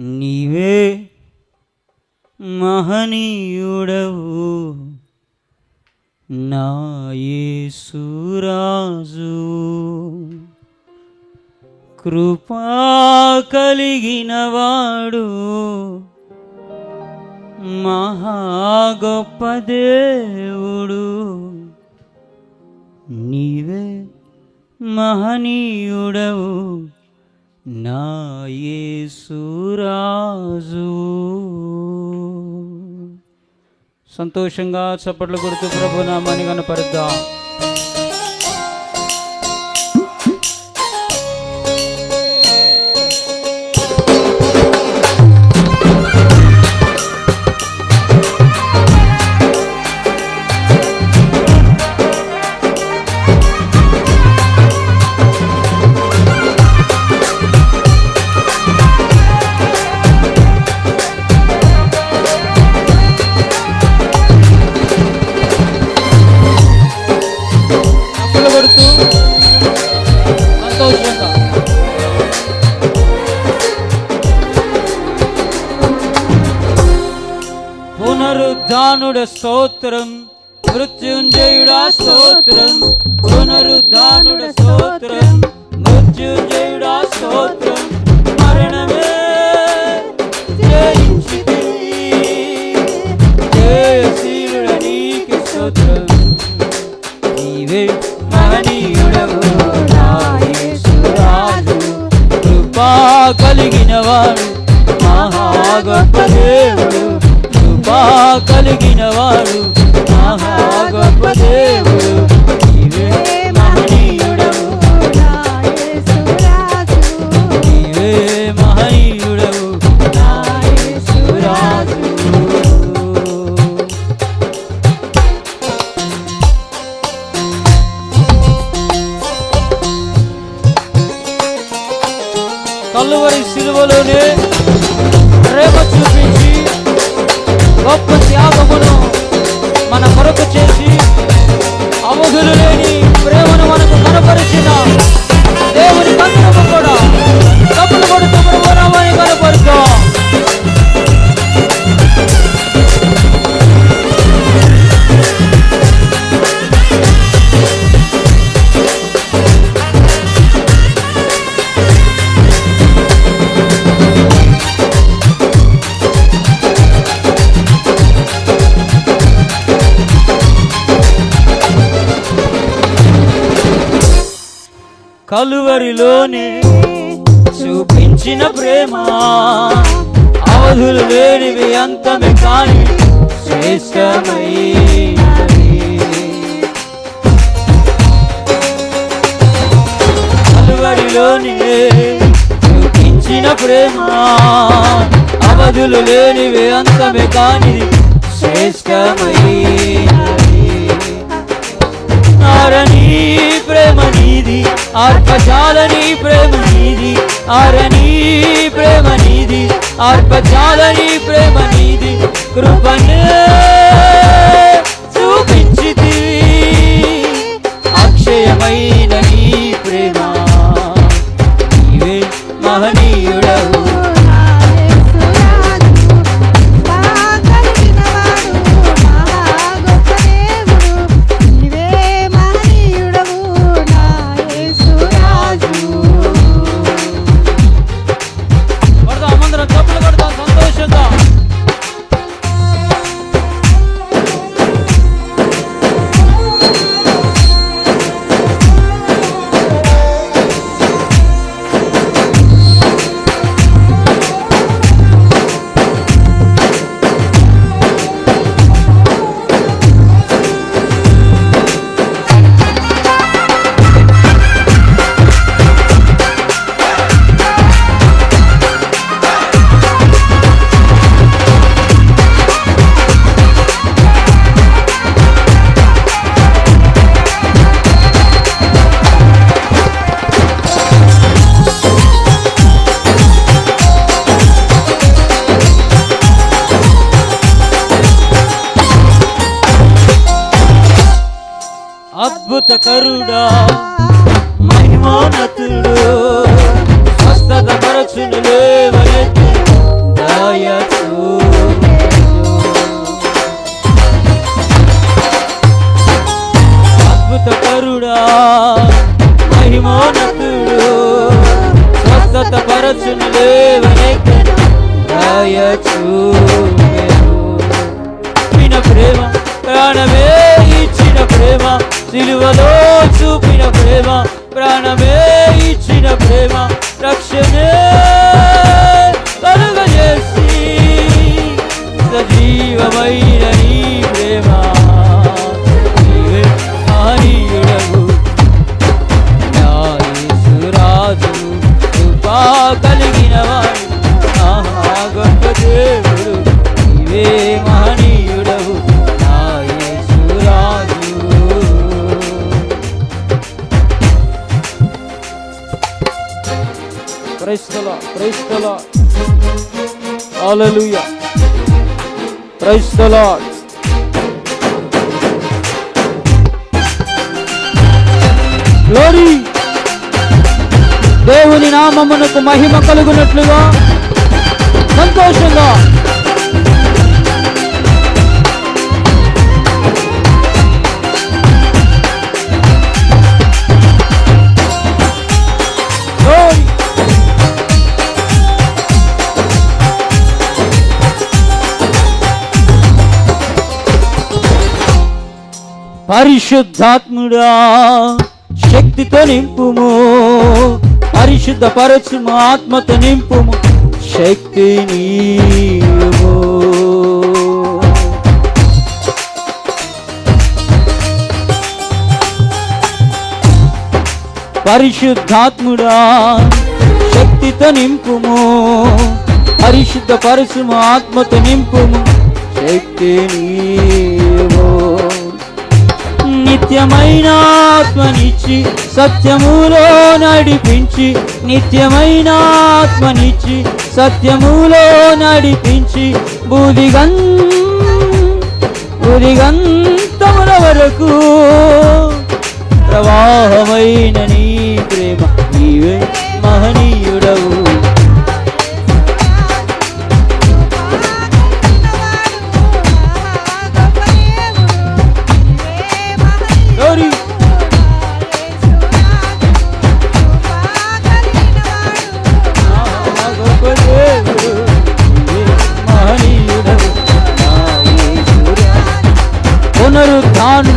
నీవే మహనీయుడవు. నా యేసురాజు కృపా కలిగినవాడు మహా గొప్ప దేవుడు. నీవే మహనీయుడవు. నా యేసురాజు సంతోషంగా చప్పట్లు కొడుతూ ప్రభునామాని కనపరుద్దాం. పునరుద్ధానుడ స్తోత్రం మృత్యుంజయుడా స్తోత్రం పునరుద్ధానుడ స్తోత్రం మృత్యుంజయుడా స్తోత్రం మరణమే జయించితివి. జయశీలుడ నీకు స్తోత్రం. నీవే మహనీయుడవు నా యేసురాజు. కృపా కృపా కలిగిన వాడు. మహా గొప్ప దేవుడు. నీవే మహనీయుడవు. నీవే మహనీయుడవు. కలువరిలోనే చూపించిన ప్రేమ. అవధులు లేనివి అంతమే కాని శ్రేష్టమై కలువరిలోనే చూపించిన ప్రేమ. అవధులు లేనివి అంతమే కాని శ్రేష్టమైనవి ఆరని ప్రేమ ఆర్పజాలని ప్రేమ నీది. అరణి ప్రేమ నీది. ఆర్పజాలని ప్రేమ నీది. కృపనే చూపించితి. అక్షయమైన నీ ప్రేమ. నీవే మహనీయుడవు. స్వస్థకరుడా మహిమోన్నతుడు స్వస్థత పరచును లేవనెత్తి దయచూ మహిమోన్నతుడు స్వస్థత పరచును లేవనెత్తి దయచూ ప్రాణమే ఇచ్చిన ప్రేమ రక్షణే కలుగజేసి సజీవమైన నీ ప్రేమ. నీవే మహనీయుడవు. నా యేసురాజు కృపా క్రైస్తల ప్రైస్ హల్లెలూయా. క్రైస్తల గ్లోరీ దేవుని నామమునకు మహిమ కలుగునట్లుగా సంతోష పరిశుద్ధాత్ముడా శక్తితో నింపుము. పరిశుద్ధ పరచుము ఆత్మతో నింపుము. శక్తి నీవు పరిశుద్ధాత్ముడా శక్తితో నింపుము. పరిశుద్ధ పరచుము ఆత్మతో నింపుము. శక్తి నీ నిత్యమైన ఆత్మనిచ్చి సత్యములో నడిపించి నిత్యమైన ఆత్మనిచ్చి సత్యములో నడిపించి బుదిగం బుదిగంతముల వరకు ప్రవాహమైన నీ ప్రేమ నీవే మహనీయుడవు.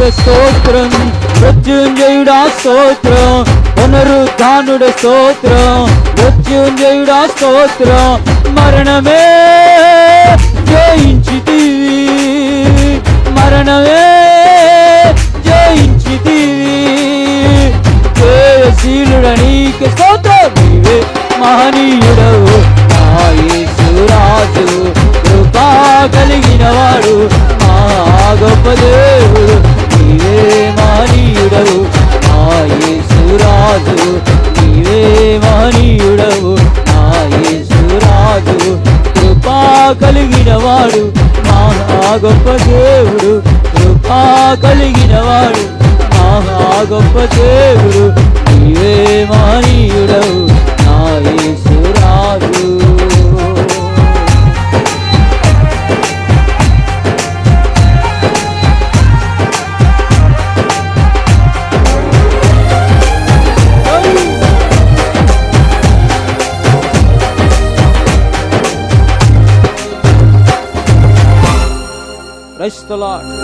పునరుద్ధానుడ స్తోత్రం మృత్యుంజయుడా స్తోత్రం పునరుద్ధానుడ స్తోత్రం మృత్యుంజయుడా స్తోత్రం మరణమే గొప్ప దేవుడు కృపా కలిగిన వాడు. మహా గొప్ప దేవుడు నీవే మాయుడవు నా యేసురాజు. the Lord.